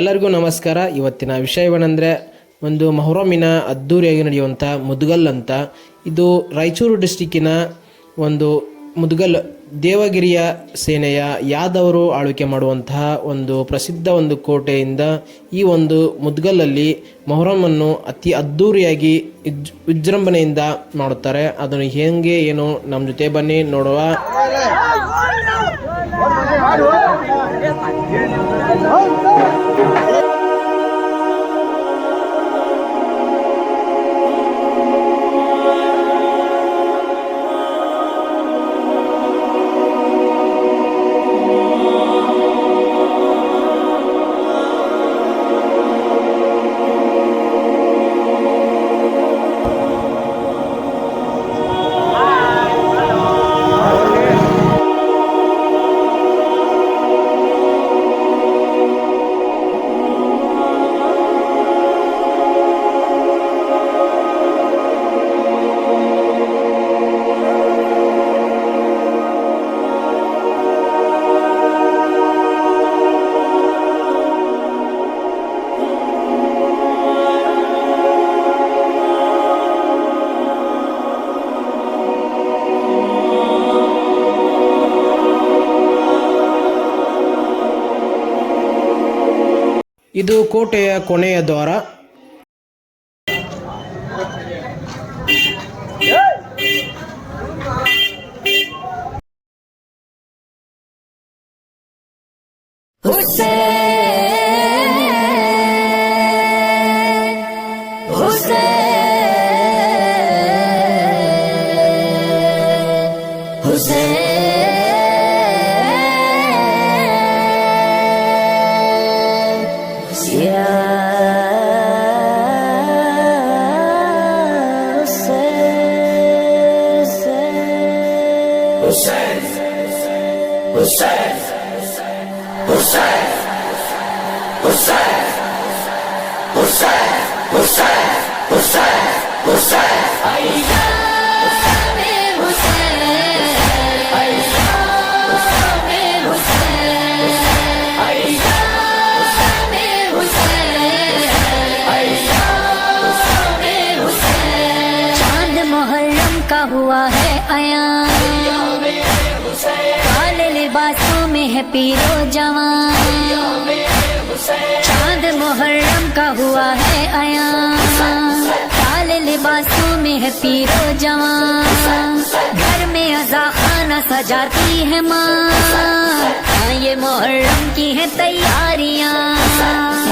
ಎಲ್ಲರಿಗೂ ನಮಸ್ಕಾರ. ಇವತ್ತಿನ ವಿಷಯವೇನೆಂದರೆ ಒಂದು ಮೊಹರಮಿನ ಅದ್ದೂರಿಯಾಗಿ ನಡೆಯುವಂಥ ಮುದ್ಗಲ್ ಅಂತ. ಇದು ರಾಯಚೂರು ಡಿಸ್ಟಿಕ್ಕಿನ ಒಂದು ಮುದ್ಗಲ್ ದೇವಗಿರಿಯ ಸೇನೆಯ ಯಾದವರು ಆಳ್ವಿಕೆ ಮಾಡುವಂತಹ ಒಂದು ಪ್ರಸಿದ್ಧ ಒಂದು ಕೋಟೆಯಿಂದ ಈ ಒಂದು ಮುದ್ಗಲ್ಲಲ್ಲಿ ಮೊಹರಮನ್ನು ಅತಿ ಅದ್ದೂರಿಯಾಗಿ ವಿಜ್ ವಿಜೃಂಭಣೆಯಿಂದ ಮಾಡುತ್ತಾರೆ. ಅದನ್ನು ಹೇಗೆ, ಏನು ನಮ್ಮ ಜೊತೆ ಬನ್ನಿ, ನೋಡುವ. Música ಇದು ಕೋಟೆಯ ಕೊನೆಯ ದ್ವಾರ Hussein, پیرو جوان۔ چاند محرم کا ہوا ہے آیا کال لباسوں میں ہے پیرو جوان۔ گھر میں ازا خانہ سجاتی ہے ماں۔ ہاں یہ محرم کی ہے تیاریاں۔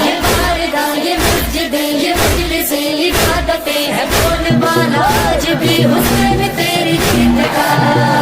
یہ باردہ یہ ہے بول بالا آج بھی حسن تیری زندگاہ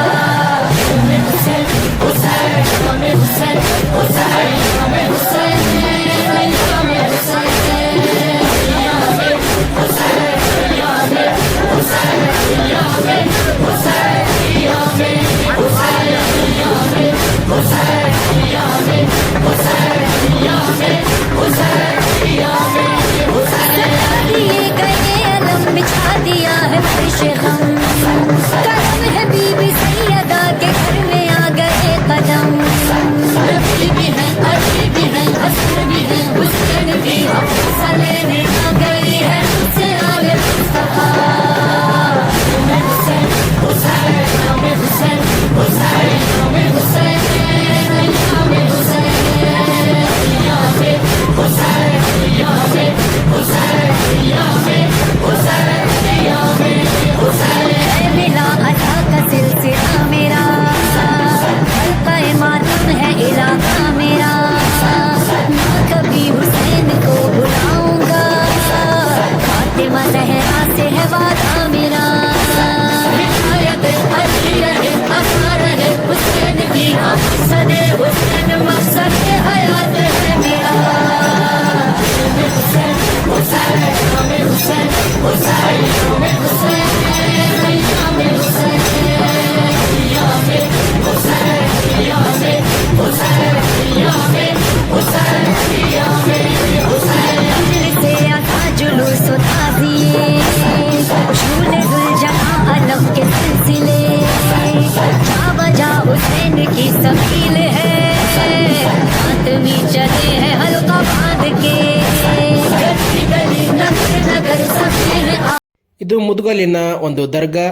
ಇದು ಮುದ್ಗಲಿನ ಒಂದು ದರ್ಗಾ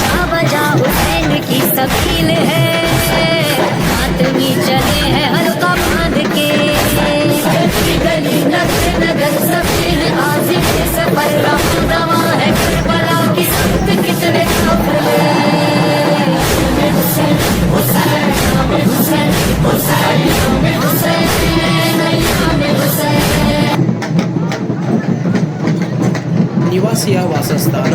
जा बजा हुसैन की सबील है मातमी चले हैं ವಾಸಸ್ಥಾನ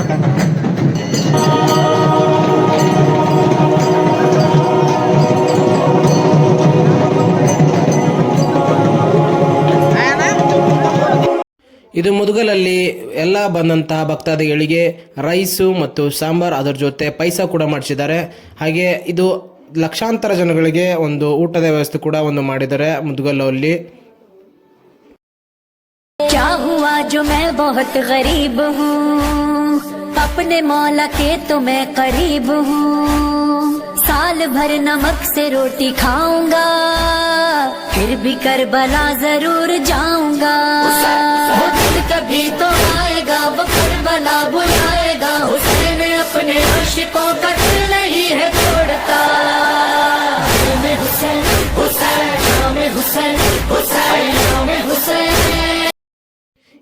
ಇದು ಮುದುಗಲಲ್ಲಿ ಎಲ್ಲ ಬಂದಂತಹ ಭಕ್ತಾದಿಗಳಿಗೆ ರೈಸು ಮತ್ತು ಸಾಂಬಾರ್ ಅದರ ಜೊತೆ ಪೈಸಾ ಕೂಡ ಮಾಡಿಸಿದ್ದಾರೆ. ಹಾಗೆ ಇದು ಲಕ್ಷಾಂತರ ಜನಗಳಿಗೆ ಒಂದು ಊಟದ ವ್ಯವಸ್ಥೆ ಕೂಡ ಒಂದು ಮಾಡಿದ್ದಾರೆ ಮುದುಗಲಲ್ಲಿ. کیا ہوا جو میں بہت غریب ہوں؟ اپنے مولا کے تو میں قریب ہوں۔ سال بھر نمک سے روٹی کھاؤں گا، پھر بھی کربلا ضرور جاؤں گا۔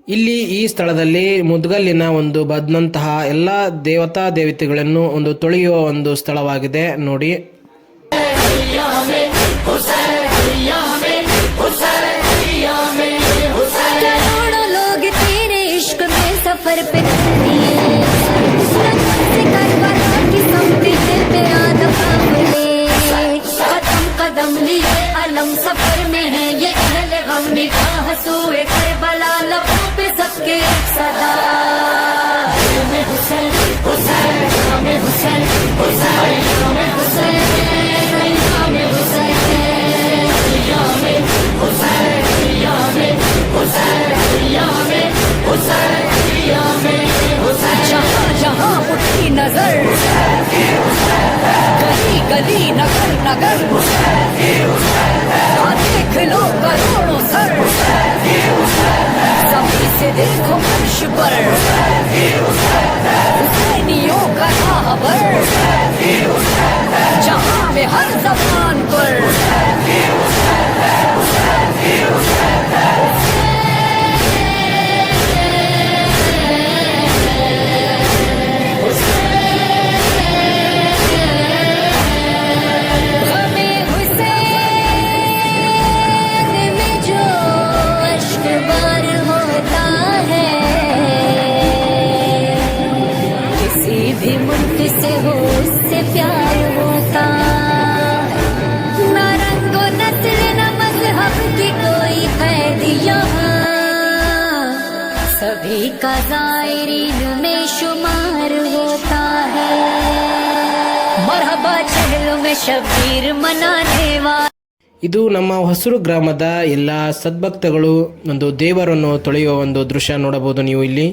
ಇಲ್ಲಿ ಈ ಸ್ಥಳದಲ್ಲಿ ಮುದ್ಗಲ್ಲಿನ ಒಂದು ಬದ್ನಂತಹ ಎಲ್ಲ ದೇವತಾ ದೇವತೆಗಳನ್ನು ಒಂದು ತೊಳೆಯುವ ಒಂದು ಸ್ಥಳವಾಗಿದೆ. ನೋಡಿ. اگر دیکھ دیکھو فرش پر حسینیوں کا راہبر جہاں میں ہر زبان پر सभी का जायरीन में शुमार होता है मरहबा चहलों में शबीर मनाने वाले ಇದು ನಮ್ಮ ಹೊಸೂರು ಗ್ರಾಮದ ಎಲ್ಲ ಸದ್ಭಕ್ತಗಳು ಒಂದು ದೇವರನ್ನು ತೊಳೆಯುವ ಒಂದು ದೃಶ್ಯ ನೋಡಬಹುದು ನೀವು ಇಲ್ಲಿ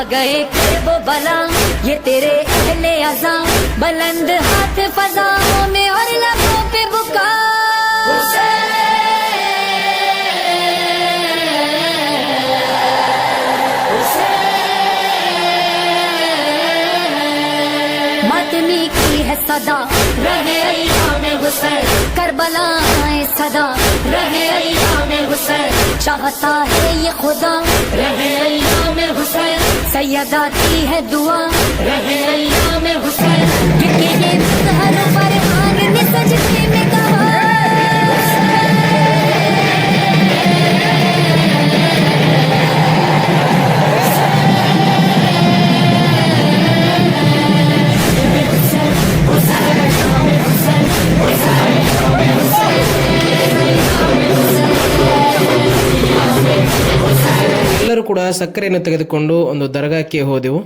آ گئے وہ بلا، یہ تیرے اہل ازاں بلند ہاتھ فضاؤں میں اور لبوں پہ بکا متنی کی صدا، رہے حسین کربلا۔ سدا رہے ایام حسین چاہتا ہے یہ خدا رہے ایام حسین سید کی ہے دعا رہے ایام حسین میں حسین ಎಲ್ಲರೂ ಕೂಡ ಸಕ್ಕರೆಯನ್ನು ತೆಗೆದುಕೊಂಡು ಒಂದು ದರ್ಗಾಕ್ಕೆ ಹೋದೆವು.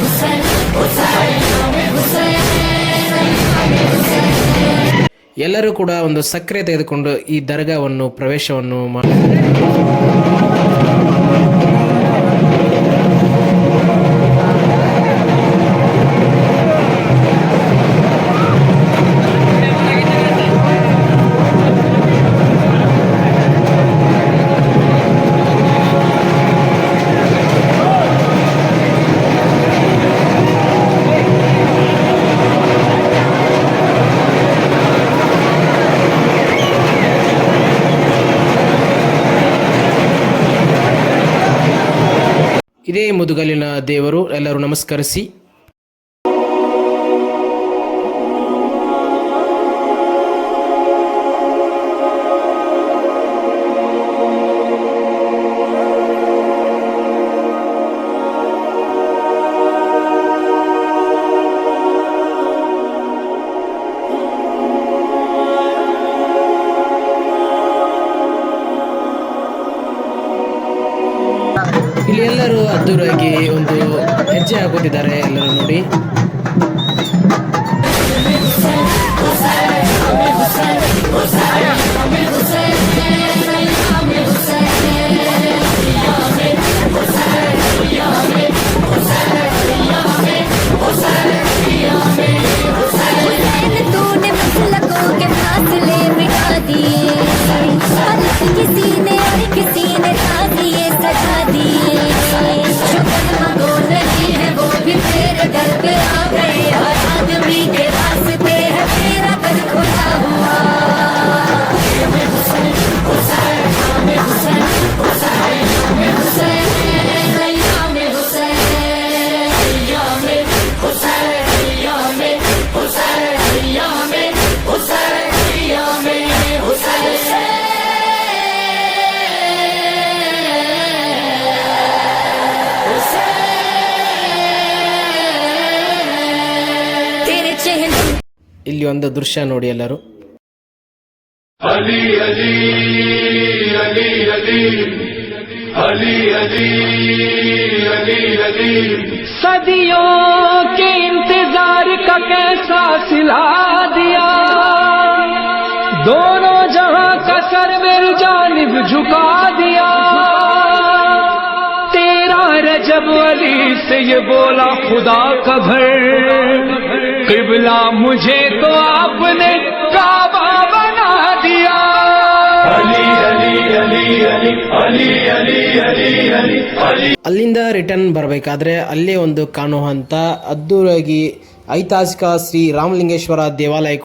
Hussein, Hussein, Hussein, ಎಲ್ಲರೂ ಕೂಡ ಒಂದು ಸಕ್ಕರೆ ತೆಗೆದುಕೊಂಡು ಈ ದರ್ಗಾವನ್ನು ಪ್ರವೇಶವನ್ನು ಮಾ ಇದೇ ಮುದುಗಲಿನ ದೇವರು ಎಲ್ಲರೂ ನಮಸ್ಕರಿಸಿ ಇಲ್ಲಿ ಒಂದು ದೃಶ್ಯ ನೋಡಿ ಎಲ್ಲರೂ Ali Ali Ali Ali Ali Ali Ali Ali सदियों के इंतजार का कैसा सिला दिया दोनों जहां का सर मेरी जानिब झुका दिया से ये बोला खुदा का घर किबला मुझे तो आपने काबा बना दिया Ali Ali Ali Ali Ali Ali Ali Ali Ali ಅಲ್ಲಿಂದ ರಿಟರ್ನ್ ಬರಬೇಕಾದ್ರೆ ಅಲ್ಲೇ ಒಂದು ಕಾಣುವಂಥ ಅದ್ದೂರಾಗಿ ಐತಿಹಾಸಿಕ ಶ್ರೀ ರಾಮಲಿಂಗೇಶ್ವರ ದೇವಾಲಯ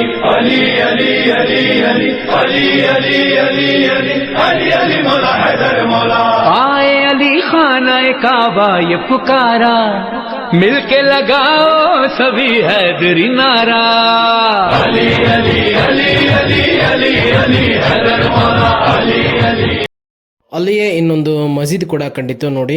Ali Ali Ali Ali Ali Ali Ali Ali Ali Ali Ali Ali Mola Haidar Mola आए अली खाना काबा ये पुकारा मिलके लगाओ सभी हैदरी नारा Ali Ali Ali Ali Ali Ali Haidar Mola Ali Ali ಅಲ್ಲಿಯೇ ಇನ್ನೊಂದು ಮಸೀದ್ ಕೂಡ ಕಂಡಿತ್ತು ನೋಡಿ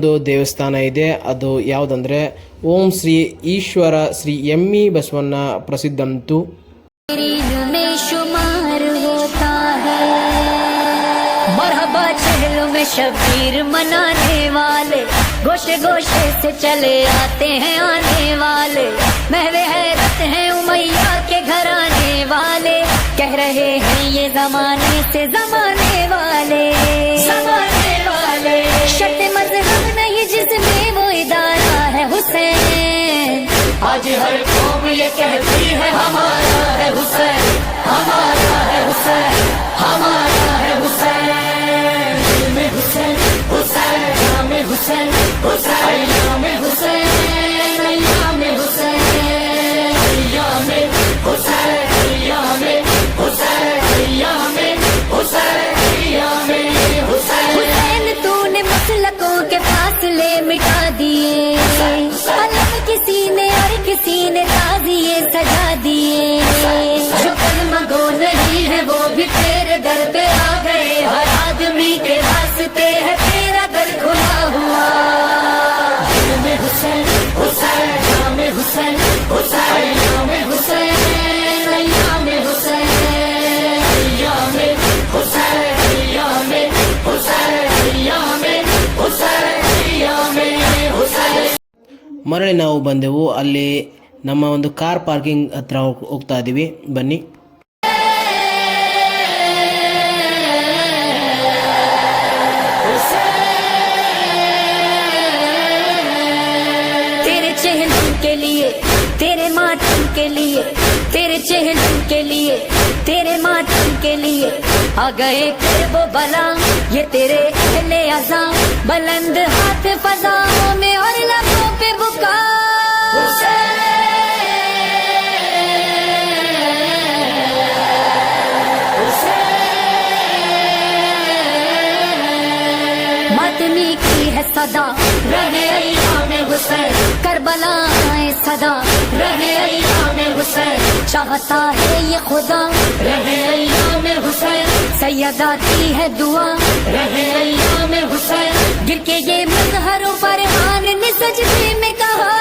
ಇನ್ನೊಂದು ದೇವಸ್ಥಾನ ಇದೆ. ಅದು ಯಾವುದಂದರೆ، ಓಂ ಶ್ರೀ ಈಶ್ವರ ಶ್ರೀ ಎಮ್ಮಿ ಬಸವಣ್ಣ ಪ್ರಸಿದ್ಧಂತು. شبیر منانے والے گوشے گوشے سے چلے آتے ہیں آنے والے محو حیرت ہیں امیہ کے گھر آنے والے کہہ رہے ہیں یہ زمانے سے زمانے والے زمانے کی ہر قوم یہ کہتی ہے ہمارا ہے حسین ہمارا ಮರಳಿ ನಾವು ಬಂದೆವು. ಅಲ್ಲಿ ನಮ್ಮ ಒಂದು ಕಾರ್ ಪಾರ್ಕಿಂಗ್ ಹತ್ರ ಹೋಗ್- ಹೋಗ್ತಾ ಇದ್ದೀವಿ ಬನ್ನಿ. کے لیے آ گئے وہ بلا۔ یہ تیرے اہل عزام بلند ہاتھ فضاؤں میں اور لبوں پہ بکا ماتمی کی ہے صدا۔ رہے हुसैन करबला आए सदा रहे अय्याम हुसैन चाहता है ये खुदा रहे अय्याम हुसैन सैयदा की है दुआ रहे अय्याम हुसैन गिर के ये मजहरों पर हान ने सजदे में कहा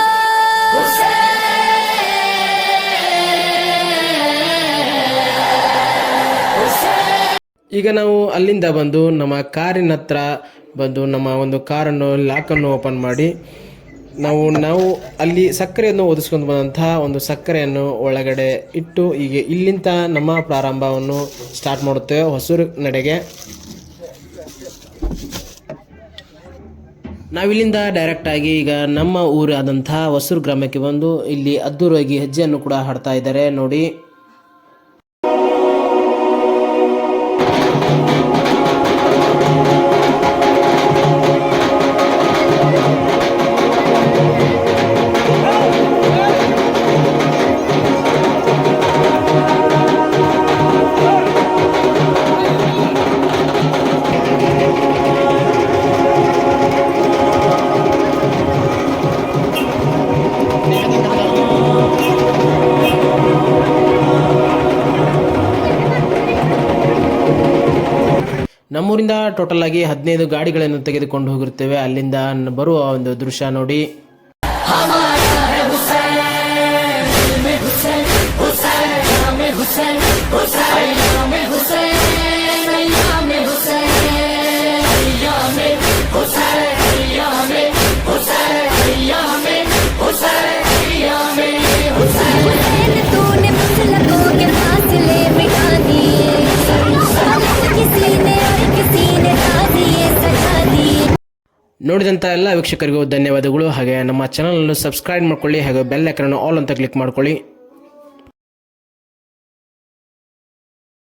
ಈಗ ನಾವು ಅಲ್ಲಿಂದ ಬಂದು ನಮ್ಮ ಕಾರಿನ ಹತ್ರ ಬಂದು ನಮ್ಮ ಒಂದು ಕಾರನ್ನು ಲಾಕನ್ನು ಓಪನ್ ಮಾಡಿ ನಾವು ನಾವು ಅಲ್ಲಿ ಸಕ್ಕರೆಯನ್ನು ಒದಿಸ್ಕೊಂಡು ಬಂದಂತಹ ಒಂದು ಸಕ್ಕರೆಯನ್ನು ಒಳಗಡೆ ಇಟ್ಟು ಈಗ ಇಲ್ಲಿಂದ ನಮ್ಮ ಪ್ರಾರಂಭವನ್ನು ಸ್ಟಾರ್ಟ್ ಮಾಡುತ್ತೇವೆ. ಹೊಸೂರು ನಡೆಗೆ ನಾವಿಲ್ಲಿಂದ ಡೈರೆಕ್ಟಾಗಿ ಈಗ ನಮ್ಮ ಊರಾದಂತಹ ಹೊಸೂರು ಗ್ರಾಮಕ್ಕೆ ಬಂದು ಇಲ್ಲಿ ಅದ್ದೂರಾಗಿ ಹೆಜ್ಜೆಯನ್ನು ಕೂಡ ಹಾಡ್ತಾ ಇದ್ದಾರೆ. ನೋಡಿ. ಟೋಟಲ್ ಆಗಿ ಹದಿನೈದು ಗಾಡಿಗಳನ್ನು ತೆಗೆದುಕೊಂಡು ಹೋಗಿರ್ತೇವೆ ಅಲ್ಲಿಂದ ಬರುವ ಒಂದು ದೃಶ್ಯ ನೋಡಿ. तूने ನೋಡಿದಂಥ ಎಲ್ಲ ವೀಕ್ಷಕರಿಗೂ ಧನ್ಯವಾದಗಳು. ಹಾಗೆ ನಮ್ಮ ಚಾನಲನ್ನು ಸಬ್ಸ್ಕ್ರೈಬ್ ಮಾಡ್ಕೊಳ್ಳಿ, ಹಾಗೆ ಬೆಲ್ ಐಕನ್ ಆಲ್ ಅಂತ ಕ್ಲಿಕ್ ಮಾಡ್ಕೊಳ್ಳಿ.